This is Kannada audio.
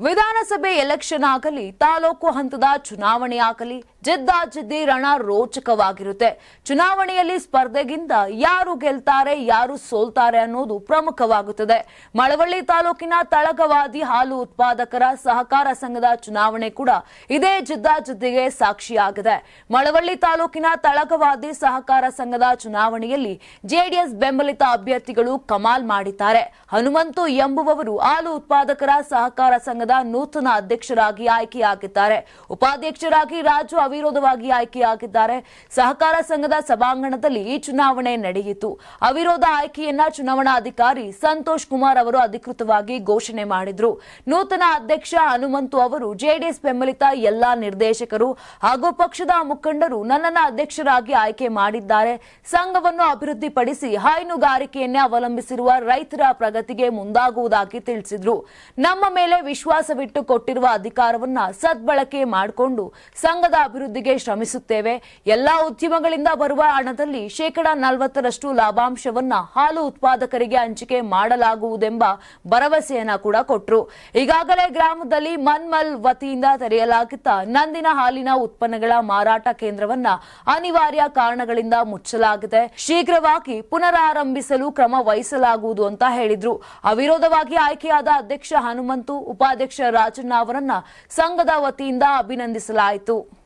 ವಿಧಾನಸಭೆ ಎಲೆಕ್ಷನ್ ಆಗಲಿ ತಾಲೂಕು ಹಂತದ ಚುನಾವಣೆ ಆಗಲಿ ಜಿದ್ದಾಜಿದ್ದಿ ರಣ ರೋಚಕವಾಗಿರುತ್ತೆ. ಚುನಾವಣೆಯಲ್ಲಿ ಸ್ಪರ್ಧೆಗಿಂತ ಯಾರು ಗೆಲ್ತಾರೆ, ಯಾರು ಸೋಲ್ತಾರೆ ಅನ್ನೋದು ಪ್ರಮುಖವಾಗುತ್ತದೆ. ಮಳವಳ್ಳಿ ತಾಲೂಕಿನ ತಳಗವಾದಿ ಹಾಲು ಉತ್ಪಾದಕರ ಸಹಕಾರ ಸಂಘದ ಚುನಾವಣೆ ಕೂಡ ಇದೇ ಜಿದ್ದಾಜಿದ್ದಿಗೆ ಸಾಕ್ಷಿಯಾಗಿದೆ. ಮಳವಳ್ಳಿ ತಾಲೂಕಿನ ತಳಗವಾದಿ ಸಹಕಾರ ಸಂಘದ ಚುನಾವಣೆಯಲ್ಲಿ ಜೆಡಿಎಸ್ ಬೆಂಬಲಿತ ಅಭ್ಯರ್ಥಿಗಳು ಕಮಾಲ್ ಮಾಡಿದ್ದಾರೆ. ಹನುಮಂತು ಎಂಬುವವರು ಹಾಲು ಉತ್ಪಾದಕರ ಸಹಕಾರ ಸಂಘದ ನೂತನ ಅಧ್ಯಕ್ಷರಾಗಿ ಆಯ್ಕೆಯಾಗಿದ್ದಾರೆ. ಉಪಾಧ್ಯಕ್ಷರಾಗಿ ರಾಜು ಅವಿರೋಧವಾಗಿ ಆಯ್ಕೆಯಾಗಿದ್ದಾರೆ ಸಹಕಾರ ಸಂಘದ ಸಭಾಂಗಣದಲ್ಲಿ ಈ ಚುನಾವಣೆ ನಡೆಯಿತು. ಅವಿರೋಧ ಆಯ್ಕೆಯನ್ನ ಚುನಾವಣಾಧಿಕಾರಿ ಸಂತೋಷ್ ಕುಮಾರ್ ಅವರು ಅಧಿಕೃತವಾಗಿ ಘೋಷಣೆ ಮಾಡಿದ್ರು. ನೂತನ ಅಧ್ಯಕ್ಷ ಹನುಮಂತು ಅವರು ಜೆಡಿಎಸ್ ಬೆಂಬಲಿತ ಎಲ್ಲಾ ನಿರ್ದೇಶಕರು ಹಾಗೂ ಪಕ್ಷದ ಮುಖಂಡರು ನನ್ನನ್ನು ಅಧ್ಯಕ್ಷರಾಗಿ ಆಯ್ಕೆ ಮಾಡಿದ್ದಾರೆ. ಸಂಘವನ್ನು ಅಭಿವೃದ್ಧಿಪಡಿಸಿ ಹೈನುಗಾರಿಕೆಯನ್ನೇ ಅವಲಂಬಿಸಿರುವ ರೈತರ ಪ್ರಗತಿಗೆ ಮುಂದಾಗುವುದಾಗಿ ತಿಳಿಸಿದ್ರು. ನಮ್ಮ ಮೇಲೆ ವಿಶ್ವಾಸವಿಟ್ಟು ಕೊಟ್ಟಿರುವ ಅಧಿಕಾರವನ್ನ ಸದ್ಬಳಕೆ ಮಾಡಿಕೊಂಡು ಸಂಘದ ಅಭಿವೃದ್ಧಿಗೆ ಶ್ರಮಿಸುತ್ತೇವೆ. ಎಲ್ಲಾ ಉದ್ಯಮಗಳಿಂದ ಬರುವ ಹಣದಲ್ಲಿ ಶೇಕಡ ನಲವತ್ತರಷ್ಟು ಲಾಭಾಂಶವನ್ನ ಹಾಲು ಉತ್ಪಾದಕರಿಗೆ ಹಂಚಿಕೆ ಮಾಡಲಾಗುವುದೆಂಬ ಭರವಸೆಯನ್ನ ಕೂಡ ಕೊಟ್ಟರು ಈಗಾಗಲೇ ಗ್ರಾಮದಲ್ಲಿ ಮನ್ಮಲ್ ವತಿಯಿಂದ ತೆರೆಯಲಾಗಿದ್ದ ನಂದಿನ ಹಾಲಿನ ಉತ್ಪನ್ನಗಳ ಮಾರಾಟ ಕೇಂದ್ರವನ್ನ ಅನಿವಾರ್ಯ ಕಾರಣಗಳಿಂದ ಮುಚ್ಚಲಾಗಿದೆ. ಶೀಘ್ರವಾಗಿ ಪುನರಾರಂಭಿಸಲು ಕ್ರಮ ವಹಿಸಲಾಗುವುದು ಅಂತ ಹೇಳಿದ್ರು. ಅವಿರೋಧವಾಗಿ ಆಯ್ಕೆಯಾದ ಅಧ್ಯಕ್ಷ ಹನುಮಂತು, ಉಪಾಧ್ಯಕ್ಷ ರಾಜಣ್ಣ ಅವರನ್ನ ಸಂಘದ ವತಿಯಿಂದ ಅಭಿನಂದಿಸಲಾಯಿತು.